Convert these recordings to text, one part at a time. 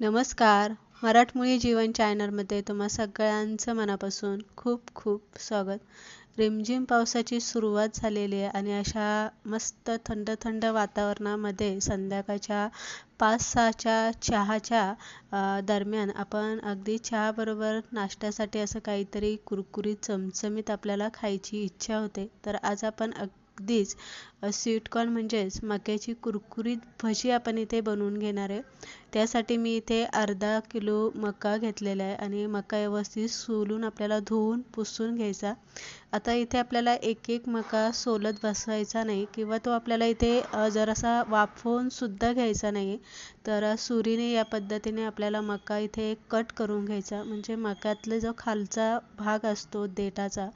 नमस्कार. मराठमोळी जीवन चॅनलमध्ये तुम्हा सगळ्यांचं मनापासून खूप खूप स्वागत. रिमझिम पावसाची सुरुवात झालेली आहे आणि अशा मस्त थंड थंड वातावरणामध्ये संध्याकाळच्या पाच सहाच्या चहाच्या दरम्यान आपण अगदी चहाबरोबर नाश्त्यासाठी असं काहीतरी कुरकुरीत चमचमीत आपल्याला खायची इच्छा होते. तर आज आपण अग अगदीच. स्वीटकॉर्न म्हणजेच मक्याची कुरकुरीत भजी आपण इथे बनवून घेणार आहे. त्यासाठी मी इथे अर्धा किलो मका घेतलेला आहे आणि मका व्यवस्थित सोलून आपल्याला धुवून पुसून घ्यायचा. आता इथे आपल्याला एक एक मका सोलत बसवायचा नाही किंवा तो आपल्याला इथे जरासा वाफवून सुद्धा घ्यायचा नाही. तर सुरीने या पद्धतीने आपल्याला मका इथे कट करून घ्यायचा. म्हणजे मक्यातला जो खालचा भाग असतो देठाचा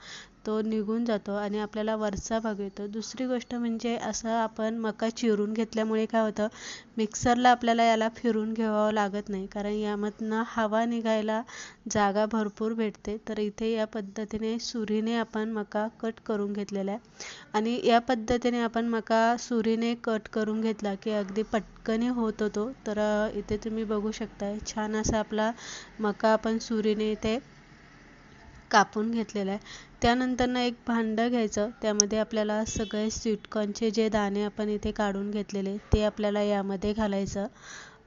तो निघून जातो आणि आपल्याला वरचा भाग येतो. दुसरी गोष्ट म्हणजे असं आपण मका चिरून घेतल्यामुळे काय होतं? मिक्सरला आपल्याला याला फिरून घ्यावं लागत नाही. कारण यामधनं हवा निघायला जागा भरपूर भेटते. तर इथे या पद्धतीने सुरीने आपण मका कट करून घेतलेला आहे. आणि या पद्धतीने आपण मका सुरीने कट करून घेतला की अगदी पटकन होत होतो. तर इथे तुम्ही बघू शकता छान असा आपला मका आपण सुरीने इथे कापून घेतलेला आहे. त्यानंतरनं एक भांडं घ्यायचं. त्यामध्ये आपल्याला सगळे स्वीटकॉर्नचे जे दाणे आपण इथे काढून घेतलेले ते आपल्याला यामध्ये घालायचं.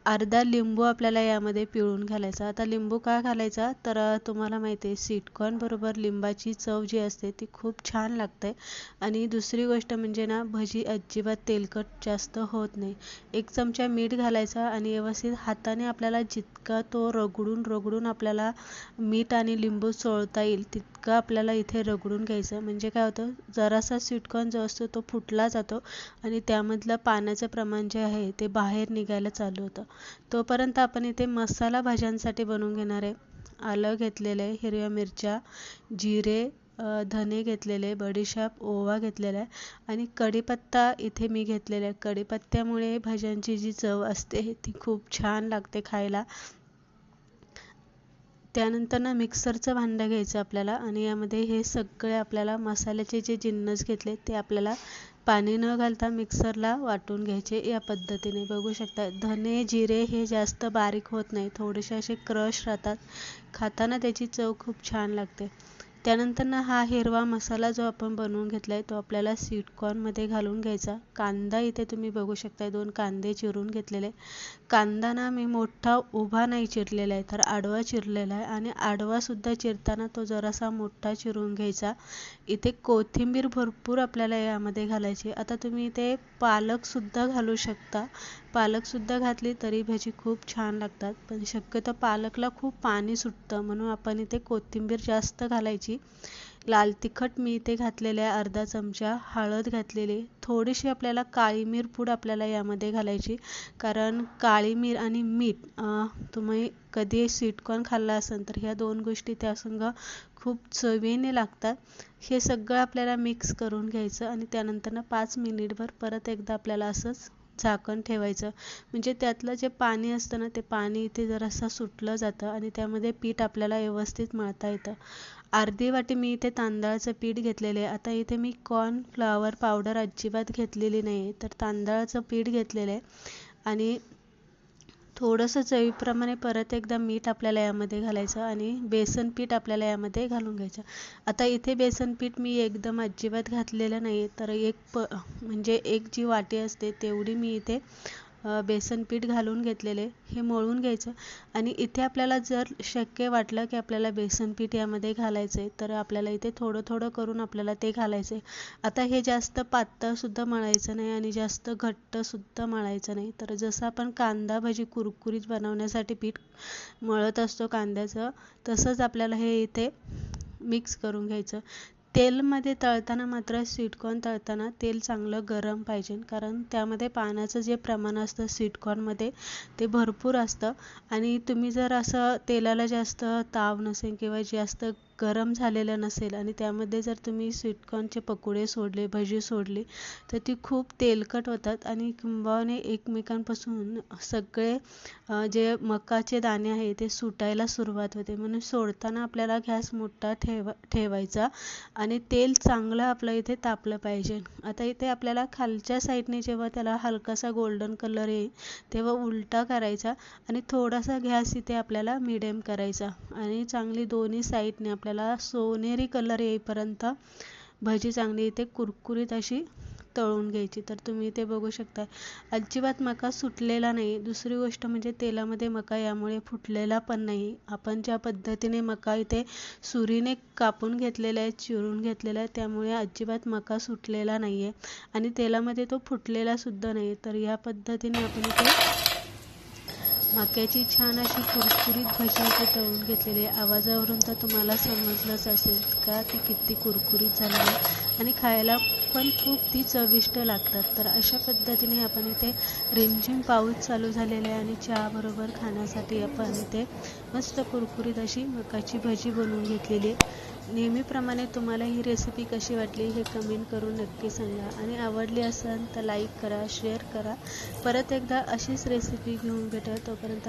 अर्धा लिंबू आपल्याला यामध्ये पिळून घालायचा. आता लिंबू का घालायचा? तर तुम्हाला माहिती आहे स्वीटकॉर्नबरोबर लिंबाची चव जी असते ती खूप छान लागते. आणि दुसरी गोष्ट म्हणजे ना भजी अजिबात तेलकट जास्त होत नाही. एक चमचा मीठ घालायचा आणि व्यवस्थित हाताने आपल्याला जितका तो रगडून रगडून आपल्याला मीठ आणि लिंबू चोळता येईल तित आपल्याला इथे रगडून घ्यायचं. म्हणजे काय होतं जरासा स्वीटकॉर्न जो असतो तो फुटला जातो आणि त्यामधलं पाण्याचं प्रमाण जे आहे ते बाहेर निघायला चालू होतं. तोपर्यंत आपण इथे मसाला भाज्यांसाठी बनवून घेणार आहे. आलं घेतलेलं आहे हिरव्या मिरच्या जिरे धने घेतलेले बडीशाप ओवा घेतलेला आहे आणि कढीपत्ता इथे मी घेतलेला आहे. कढीपत्त्यामुळे भाज्यांची जी चव असते ती खूप छान लागते खायला. त्यानंतर ना मिक्सरचं भांडं घ्यायचं आपल्याला आणि यामध्ये हे सगळे आपल्याला मसाल्याचे जे जिन्नस घेतले ते आपल्याला पाणी न घालता मिक्सरला वाटून घ्यायचे या पद्धतीने. बघू शकता धने जिरे हे जास्त बारीक होत नाही थोडेसे असे क्रश राहतात. खाताना त्याची चव खूप छान लागते. त्यानंतर ना हा हिरवा मसाला जो आपण बनवून घेतला आहे तो आपल्याला स्वीटकॉर्नमध्ये घालून घ्यायचा. कांदा इथे तुम्ही बघू शकता दोन कांदे चिरून घेतलेले. कांदा ना मी मोठा उभा नाही चिरलेला आहे तर आडवा चिरलेला आहे आणि आडवासुद्धा चिरताना तो जरासा मोठा चिरून घ्यायचा. इथे कोथिंबीर भरपूर आपल्याला यामध्ये घालायची. आता तुम्ही इथे पालकसुद्धा घालू शकता. पालकसुद्धा घातली तरी भजी खूप छान लागतात. पण शक्यतो पालकला खूप पाणी सुटतं म्हणून आपण इथे कोथिंबीर जास्त घालायची. लाल तिखट मी इथे घातलेले आहे अर्धा चमचा हळद घातलेली. थोडीशी आपल्याला काळी मिर पूड आपल्याला यामध्ये घालायची. कारण काळी मिर आणि मीठ तुम्ही कधी स्वीटकॉर्न खाल्ला असेल तर ह्या दोन गोष्टी त्यासंग खूप चवीने लागतात. हे सगळं आपल्याला मिक्स करून घ्यायचं आणि त्यानंतर ना पाच मिनिटभर परत एकदा आपल्याला असंच झाकण ठेवायचं. म्हणजे त्यातलं जे पाणी असतं ना ते पाणी इथे जरासं सुटलं जातं आणि त्यामध्ये पीठ आपल्याला व्यवस्थित मळता येतं. अर्धी वाटी मी इथे तांदळाचं पीठ घेतलेले आहे. आता इथे मी कॉर्न फ्लावर पावडर अजिबात घेतलेली नाही आहे तर तांदळाचं पीठ घेतलेलं आहे. आणि थोडंसं चवीप्रमाणे परत एकदा मीठ आपल्याला यामध्ये घालायचं आणि बेसन पीठ आपल्याला यामध्ये घालून घ्यायचं. आता इथे बेसन पीठ मी एकदम अजिबात घातलेलं नाही तर एक प म्हणजे एक जी वाटी असते तेवढी मी इथे बेसन पीठ घालून घेतलेले हे मळून घ्यायचं. आणि इथे आपल्याला जर शक्य वाटलं की आपल्याला बेसन पीठ यामध्ये घालायचं आहे तर आपल्याला इथे थोडं थोडं करून आपल्याला ते घालायचं आहे आता हे जास्त पातळसुद्धा मळायचं नाही आणि जास्त घट्टसुद्धा मळायचं नाही. तर जसं आपण कांदा भजी कुरकुरीत बनवण्यासाठी पीठ मळत असतो कांद्याचं तसंच आपल्याला हे इथे मिक्स करून घ्यायचं. तेलमध्ये तळताना मात्र स्वीटकॉर्न तळताना तेल चांगलं गरम पाहिजे. कारण त्यामध्ये पाण्याचं जे प्रमाण असतं स्वीटकॉर्नमध्ये ते भरपूर असतं. आणि तुम्ही जर असं तेलाला जास्त ताव नसेल किंवा जास्त गरम झालेलं नसेल आणि त्यामध्ये जर तुम्ही स्वीटकॉर्नचे पकोडे सोडले भजी सोडली तर ती खूप तेलकट होतात आणि किंबहुना एकमेकांपासून सगळे जे मकाचे दाणे आहे ते सुटायला सुरुवात होते. म्हणून सोडताना आपल्याला गॅस मोठा ठेवा ठेवायचा आणि तेल चांगलं आपलं इथे तापलं पाहिजे. आता इथे आपल्याला खालच्या साईडने जेव्हा त्याला हलकासा गोल्डन कलर येईल तेव्हा उलटा करायचा आणि थोडासा गॅस इथे आपल्याला मिडियम करायचा आणि चांगली दोन्ही साईडने आपल्याला सोनेरी कलर येईपर्यंत भजी चांगली इथे कुरकुरीत अशी तळून घ्यायची. तर तुम्ही इथे बघू शकता अजिबात मका सुटलेला नाही. दुसरी गोष्ट म्हणजे तेलामध्ये मका यामुळे फुटलेला पण नाही. आपण ज्या पद्धतीने मका इथे सुरीने कापून घेतलेला आहे चिरून घेतलेला आहे त्यामुळे अजिबात मका सुटलेला नाही आहे आणि तेलामध्ये तो फुटलेला सुद्धा नाही. तर या पद्धतीने आपण इथे मक्याची छान अशी कुरकुरीत भजी इथे तळून घेतलेली आहे. आवाजावरून तर तुम्हाला समजलंच असेल का ती किती कुरकुरीत झालेली आहे. आणि खायला पण खूप ती चविष्ट लागतात. तर अशा पद्धतीने आपण इथे रिमझिम पाऊस चालू झालेला आहे आणि चहाबरोबर खाण्यासाठी आपण इथे मस्त कुरकुरीत अशी मकाची भजी बनवून घेतलेली आहे. नेहमीप्रमाणे तुम्हाला ही रेसिपी कशी वाटली हे कमेंट करून नक्की सांगा. आणि आवडली असेल तर लाईक करा शेअर करा. परत एकदा अशीच रेसिपी घेऊन भेटा. तोपर्यंत